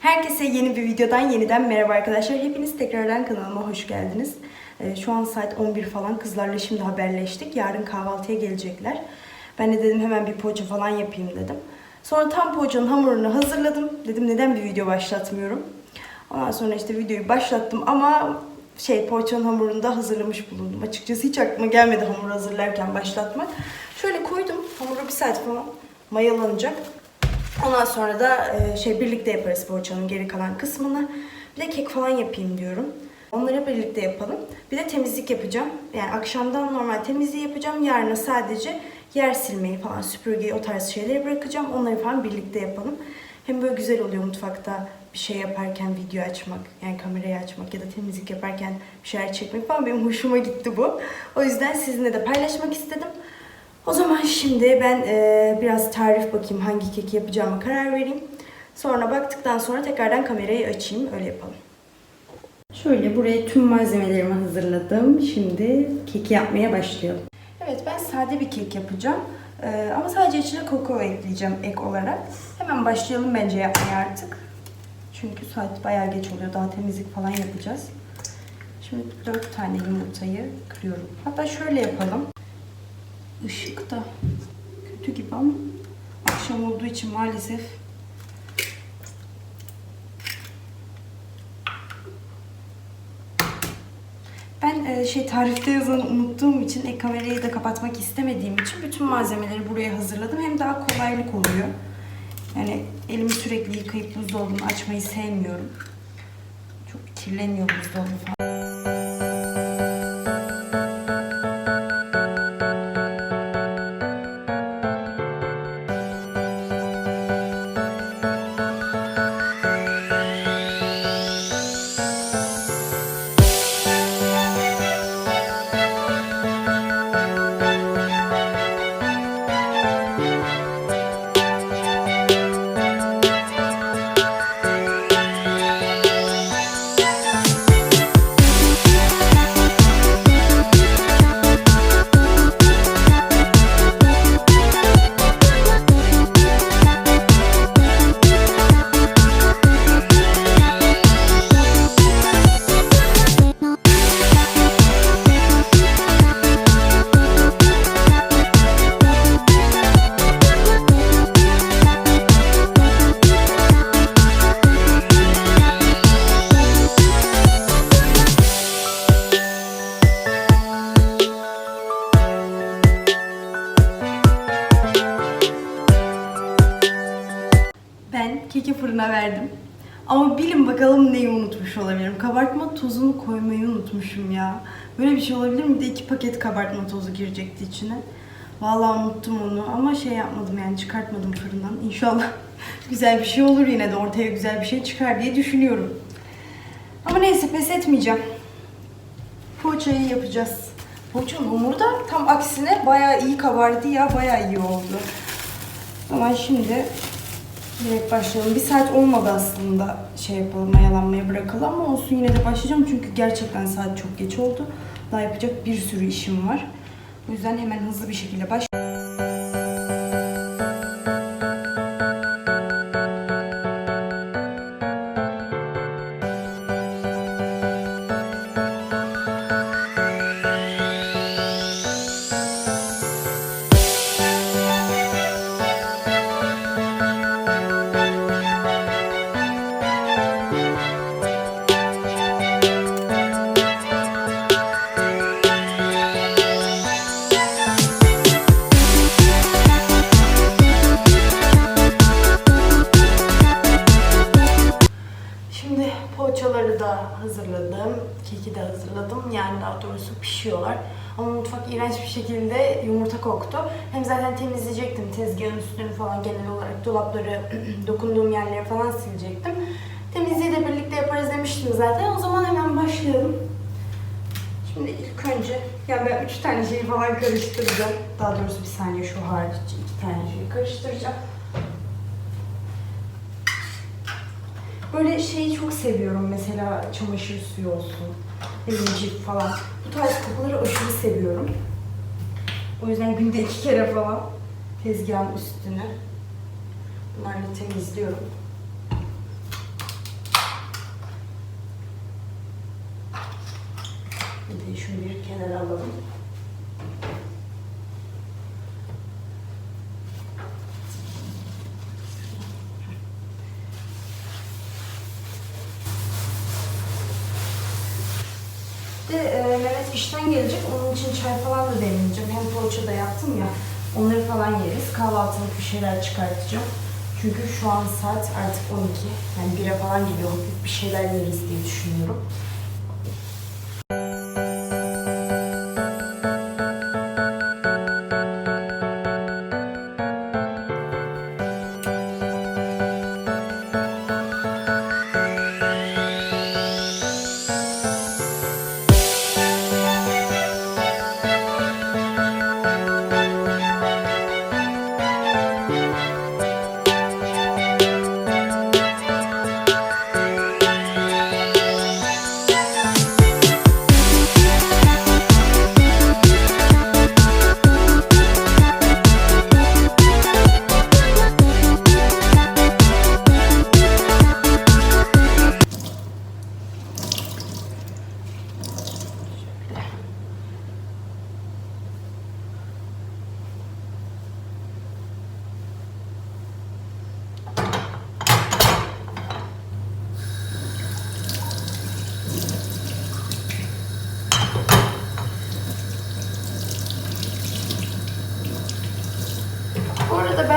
Herkese yeni bir videodan yeniden merhaba arkadaşlar. Hepiniz tekrardan kanalıma hoş geldiniz. Ee, şu an saat 11 falan kızlarla şimdi haberleştik. Yarın kahvaltıya gelecekler. Ben de dedim hemen bir poğaça falan yapayım dedim. Sonra tam poğaçanın hamurunu hazırladım. Dedim neden bir video başlatmıyorum. Ondan sonra işte videoyu başlattım ama şey poğaçanın hamurunu da hazırlamış bulundum. Açıkçası hiç aklıma gelmedi hamur hazırlarken başlatmak. Şöyle koydum. Hamuru bir saat falan mayalanacak. Ondan sonra da e, şey birlikte yaparız poğaçanın geri kalan kısmını. Bir de kek falan yapayım diyorum. Onları birlikte yapalım. Bir de temizlik yapacağım. Yani akşamdan normal temizliği yapacağım. Yarına sadece yer silmeyi falan, süpürgeyi o tarz şeyleri bırakacağım. Onları falan birlikte yapalım. Hem böyle güzel oluyor mutfakta bir şey yaparken video açmak, yani kamerayı açmak ya da temizlik yaparken bir şeyler çekmek falan benim hoşuma gitti bu. O yüzden sizinle de paylaşmak istedim. O zaman şimdi ben e, biraz tarif bakayım hangi keki yapacağıma karar vereyim. Sonra baktıktan sonra tekrardan kamerayı açayım öyle yapalım. Şöyle buraya tüm malzemelerimi hazırladım. Şimdi keki yapmaya başlayalım. Evet ben sade bir kek yapacağım. E, ama sadece içine kakao ekleyeceğim ek olarak. Hemen başlayalım bence yapmaya artık. Çünkü saat bayağı geç oluyor. Daha temizlik falan yapacağız. Şimdi 4 tane yumurtayı kırıyorum. Hatta şöyle yapalım. Işık da kötü gibi ama akşam olduğu için maalesef ben e, şey tarifte yazanı unuttuğum için ek kamerayı da kapatmak istemediğim için bütün malzemeleri buraya hazırladım. Hem daha kolaylık oluyor. Yani elimi sürekli yıkayıp buzdolabını açmayı sevmiyorum. Çok kirleniyor buzdolabı falan. Keki fırına verdim. Ama bilin bakalım neyi unutmuş olabilirim. Kabartma tozunu koymayı unutmuşum ya. Böyle bir şey olabilir mi? Bir de iki paket kabartma tozu girecekti içine. Vallahi unuttum onu ama şey yapmadım yani çıkartmadım fırından. İnşallah güzel bir şey olur yine de ortaya güzel bir şey çıkar diye düşünüyorum. Ama neyse pes etmeyeceğim. Poğaçayı yapacağız. Poğaçanın hamuru da tam aksine bayağı iyi kabardı ya bayağı iyi oldu. O zaman şimdi Direkt başlayalım. Bir saat olmadı aslında şey yapalım, mayalanmaya bırakalım ama olsun yine de başlayacağım çünkü gerçekten saat çok geç oldu. Daha yapacak bir sürü işim var. O yüzden hemen hızlı bir şekilde baş. Daha doğrusu pişiyorlar. Ama mutfak iğrenç bir şekilde yumurta koktu. Hem zaten temizleyecektim tezgahın üstünü falan genel olarak dolapları, dokunduğum yerleri falan silecektim. Temizliği de birlikte yaparız demiştim zaten. O zaman hemen başlayalım. Şimdi ilk önce, yani ben üç tane şeyi falan karıştıracağım. Daha doğrusu bir saniye şu hariç iki tane şeyi karıştıracağım. Böyle şeyi çok seviyorum mesela çamaşır suyu olsun, Gelincik falan. Bu tarz kokuları aşırı seviyorum. O yüzden günde iki kere falan tezgahın üstüne bunlarla temizliyorum. Bir de şunu bir kenara alalım. Gelecek. Onun için çay falan da demleyeceğim. Hem poğaça da yaptım ya. Onları falan yeriz. Kahvaltılık bir şeyler çıkartacağım. Çünkü şu an saat artık 12. Yani 1'e falan geliyor. Bir şeyler yeriz diye düşünüyorum.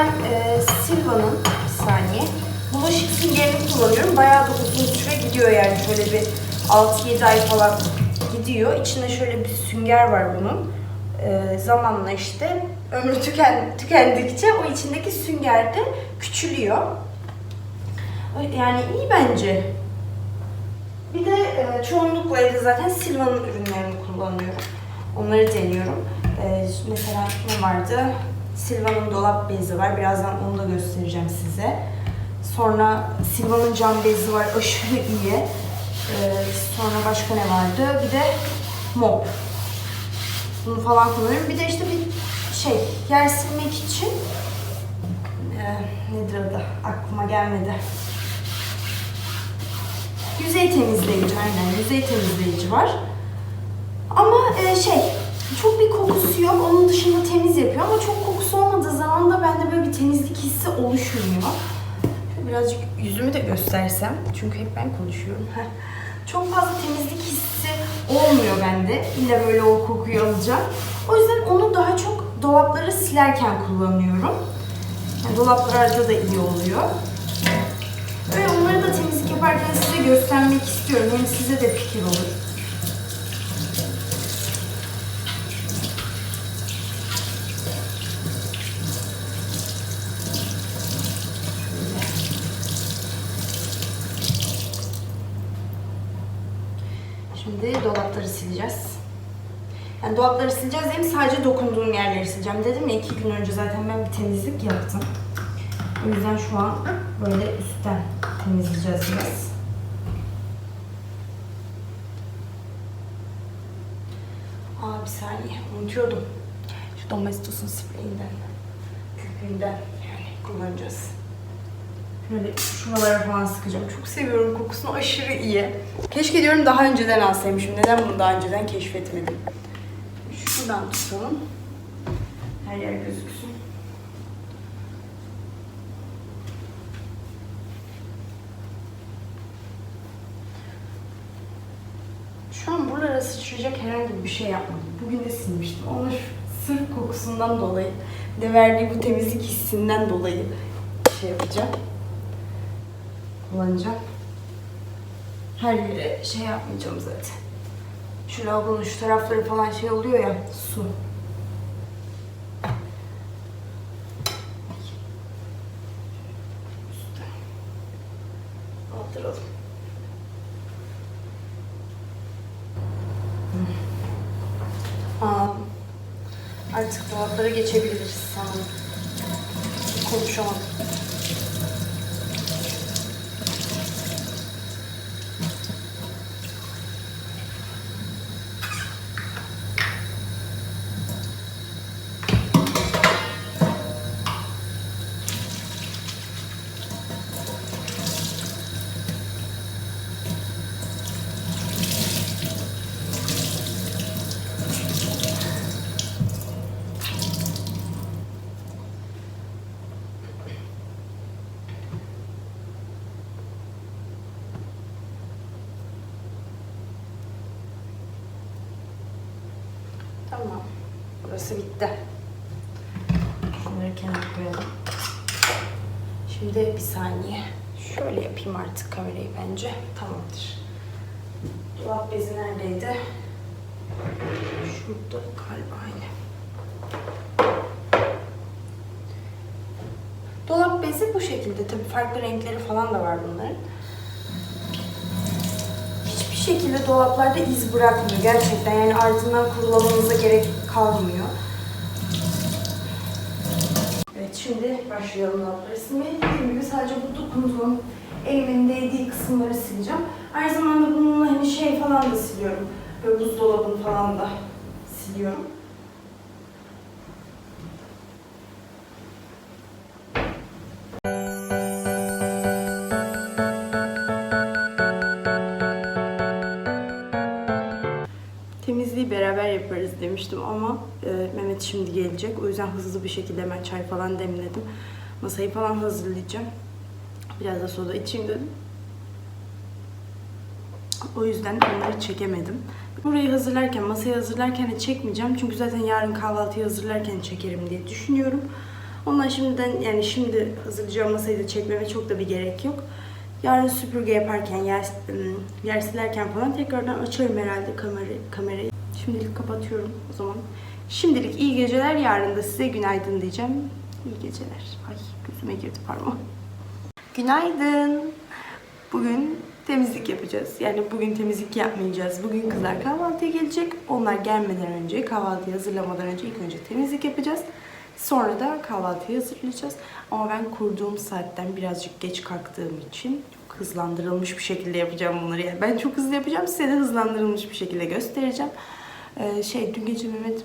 Ben e, Silva'nın bir saniye bulaşık süngerini kullanıyorum. Bayağı da uzun süre gidiyor yani şöyle bir 6-7 ay falan gidiyor. İçinde şöyle bir sünger var bunun. E, zamanla işte ömrü tüken, tükendikçe o içindeki sünger de küçülüyor. Yani iyi bence. Bir de e, çoğunlukla evde zaten Silva'nın ürünlerini kullanıyorum. Onları deniyorum. E, mesela ne vardı? Silva'nın dolap bezi var. Birazdan onu da göstereceğim size. Sonra Silva'nın cam bezi var. Aşırı iyi. E, sonra başka ne vardı? Bir de mop. Bunu falan kullanıyorum. Bir de işte bir şey yer silmek için e, nedir adı? Aklıma gelmedi. Yüzey temizleyici aynen yüzey temizleyici var. Ama e, şey çok bir kokusu yok. Onun dışında temiz yapıyor ama çok kokusu olmadığı zaman da bende böyle bir temizlik hissi oluşmuyor. Birazcık yüzümü de göstersem. Çünkü hep ben konuşuyorum. çok fazla temizlik hissi olmuyor bende. İlla böyle o kokuyu alacağım. O yüzden onu daha çok dolapları silerken kullanıyorum. Yani dolaplarda da iyi oluyor. Ve onları da temizlik yaparken size göstermek istiyorum. Hem size de fikir olur. Şimdi dolapları sileceğiz. Yani dolapları sileceğiz değil mi? Sadece dokunduğum yerleri sileceğim. Dedim ya iki gün önce zaten ben bir temizlik yaptım. O yüzden şu an böyle üstten temizleyeceğiz biraz. Aa bir saniye unutuyordum. Şu Domestos'un spreyinden, köpüğünden yani kullanacağız. Böyle şuralara falan sıkacağım. Çok seviyorum kokusunu aşırı iyi. Keşke diyorum daha önceden alsaymışım. Neden bunu daha önceden keşfetmedim? Şuradan tutalım. Her yer gözüksün. Şu an buralara sıçrayacak herhangi bir şey yapmadım. Bugün de silmiştim. Onu sırf kokusundan dolayı, de verdiği bu temizlik hissinden dolayı şey yapacağım. Kullanacağım. Her yere şey yapmayacağım zaten. Şu lavabonun şu tarafları falan şey oluyor ya, su. Aldıralım. Aa, artık dolaplara geçebiliriz sanırım. Konuşamadım. Burası bitti. Şunları kenara koyalım. Şimdi bir saniye. Şöyle yapayım artık kamerayı bence. Tamamdır. Dolap bezi neredeydi? Şurada galiba yine. Dolap bezi bu şekilde. Tabii farklı renkleri falan da var bunların. Hiçbir şekilde dolaplarda iz bırakmıyor gerçekten. Yani ardından kurulamanıza gerek kalmıyor. Evet şimdi başlayalım dolapları silmeye. Dediğim gibi sadece bu dokunduğum elimin değdiği kısımları sileceğim. Aynı zamanda bununla hani şey falan da siliyorum. Böyle buzdolabını falan da siliyorum. Temizliği beraber yaparız demiştim ama e, Mehmet şimdi gelecek. O yüzden hızlı bir şekilde hemen çay falan demledim. Masayı falan hazırlayacağım. Biraz da soda içeyim dedim. O yüzden onları çekemedim. Burayı hazırlarken, masayı hazırlarken de çekmeyeceğim. Çünkü zaten yarın kahvaltıyı hazırlarken çekerim diye düşünüyorum. Ondan şimdiden yani şimdi hazırlayacağım masayı da çekmeme çok da bir gerek yok. Yarın süpürge yaparken, yer, yer silerken falan tekrardan açarım herhalde kamerayı, kamerayı. Şimdilik kapatıyorum o zaman. Şimdilik iyi geceler, yarın da size günaydın diyeceğim. İyi geceler. Ay gözüme girdi parmağım. Günaydın. Bugün temizlik yapacağız. Yani bugün temizlik yapmayacağız. Bugün kızlar kahvaltıya gelecek. Onlar gelmeden önce, kahvaltıyı hazırlamadan önce ilk önce temizlik yapacağız. Sonra da kahvaltıyı hazırlayacağız. Ama ben kurduğum saatten birazcık geç kalktığım için çok hızlandırılmış bir şekilde yapacağım bunları. Yani ben çok hızlı yapacağım. Size de hızlandırılmış bir şekilde göstereceğim. Ee, şey dün gece Mehmet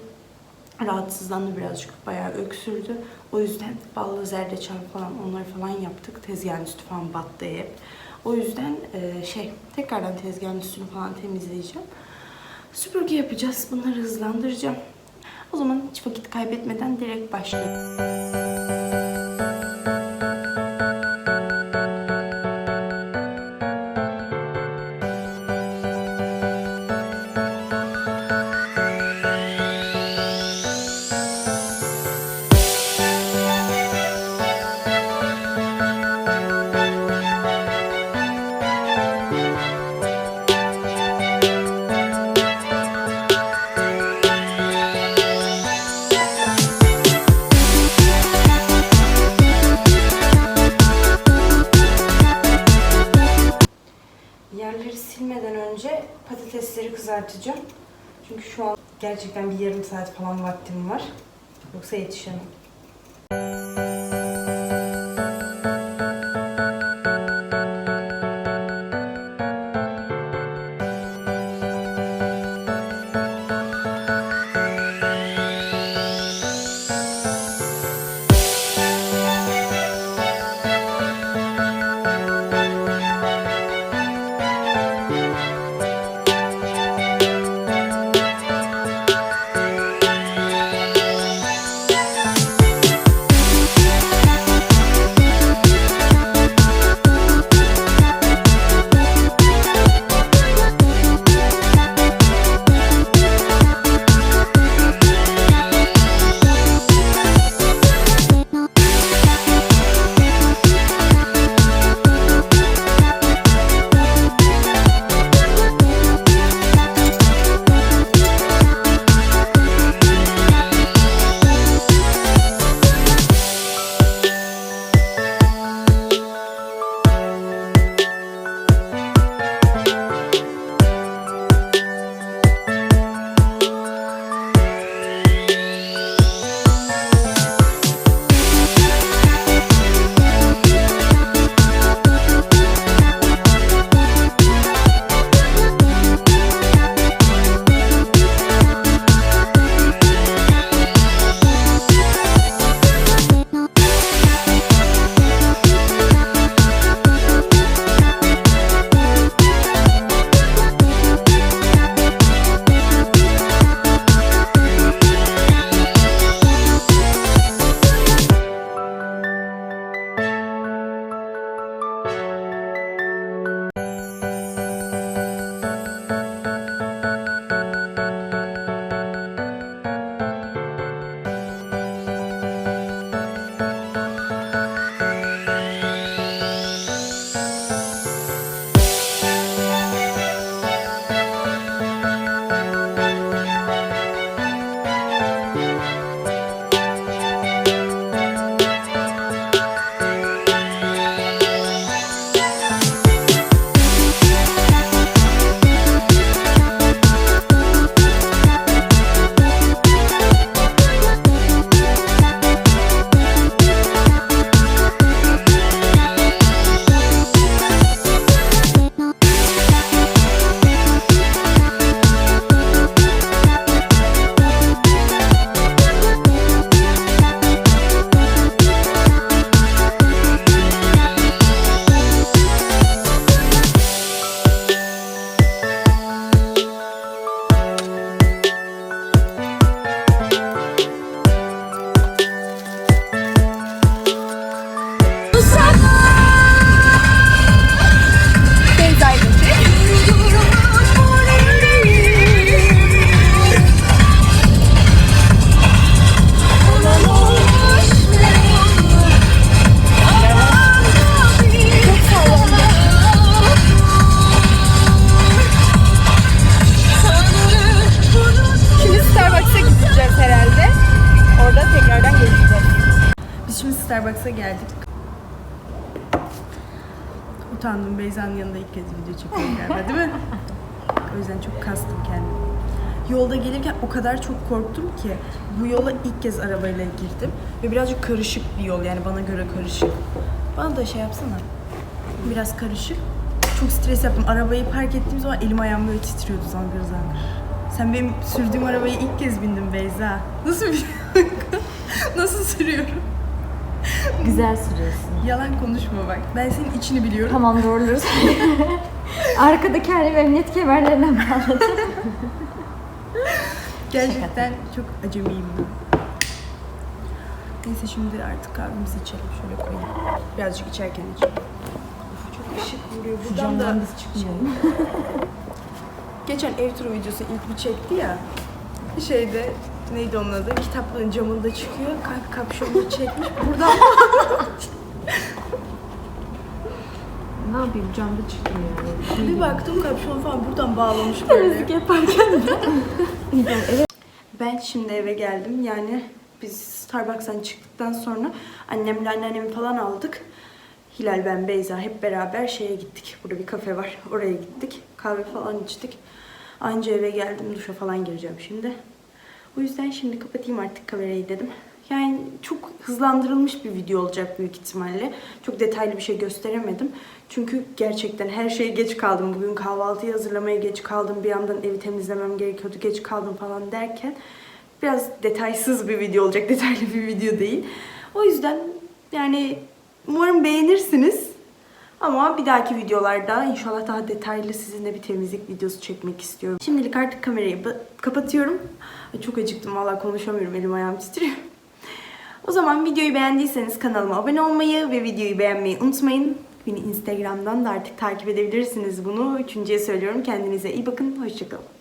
rahatsızlandı birazcık. Bayağı öksürdü. O yüzden ballı zerdeçal falan onları falan yaptık. Tezgahın üstü falan battı hep. O yüzden e, şey tekrardan tezgahın üstünü falan temizleyeceğim. Süpürge yapacağız. Bunları hızlandıracağım. O zaman hiç vakit kaybetmeden direkt başlayalım. Kızartacağım. Çünkü şu an gerçekten bir yarım saat falan vaktim var. Yoksa yetişemem. Geldik. Utandım Beyza'nın yanında ilk kez video çekiyorum galiba değil mi? O yüzden çok kastım kendimi. Yolda gelirken o kadar çok korktum ki bu yola ilk kez arabayla girdim. Ve birazcık karışık bir yol yani bana göre karışık. Bana da şey yapsana. Biraz karışık. Çok stres yaptım. Arabayı park ettiğim zaman elim ayağım böyle titriyordu zangır zangır. Sen benim sürdüğüm arabaya ilk kez bindin Beyza. Nasıl bir Nasıl sürüyorum? Güzel sürüyorsun. Yalan konuşma bak. Ben senin içini biliyorum. Tamam doğrudur. Arkadaki halim emniyet kemerlerinden bağladı. Gerçekten çok acemiyim ben. Neyse şimdi artık kahvemizi içelim. Şöyle koyayım. Birazcık içerken içelim. Of, çok ışık vuruyor. Buradan da Camdan biz çıkmayalım. geçen ev turu videosu ilk bir çekti ya. Şeyde neydi onun adı? Kitaplığın camında çıkıyor. Kanka kapşonunu çekmiş. Buradan Ne yapayım camda çıkmıyor. bir baktım kapşon falan buradan bağlamış böyle. Temizlik yaparken de. Ben şimdi eve geldim. Yani biz Starbucks'tan çıktıktan sonra annemle anneannemi falan aldık. Hilal, ben, Beyza hep beraber şeye gittik. Burada bir kafe var. Oraya gittik. Kahve falan içtik. Anca eve geldim. Duşa falan gireceğim şimdi. O yüzden şimdi kapatayım artık kamerayı dedim. Yani çok hızlandırılmış bir video olacak büyük ihtimalle. Çok detaylı bir şey gösteremedim. Çünkü gerçekten her şeye geç kaldım. Bugün kahvaltıyı hazırlamaya geç kaldım. Bir yandan evi temizlemem gerekiyordu. Geç kaldım falan derken biraz detaysız bir video olacak. Detaylı bir video değil. O yüzden yani umarım beğenirsiniz. Ama bir dahaki videolarda inşallah daha detaylı sizinle bir temizlik videosu çekmek istiyorum. Şimdilik artık kamerayı kapatıyorum. Ay, çok acıktım valla konuşamıyorum elim ayağım titriyor. O zaman videoyu beğendiyseniz kanalıma abone olmayı ve videoyu beğenmeyi unutmayın. Beni Instagram'dan da artık takip edebilirsiniz bunu. Üçüncüye söylüyorum. Kendinize iyi bakın. Hoşçakalın.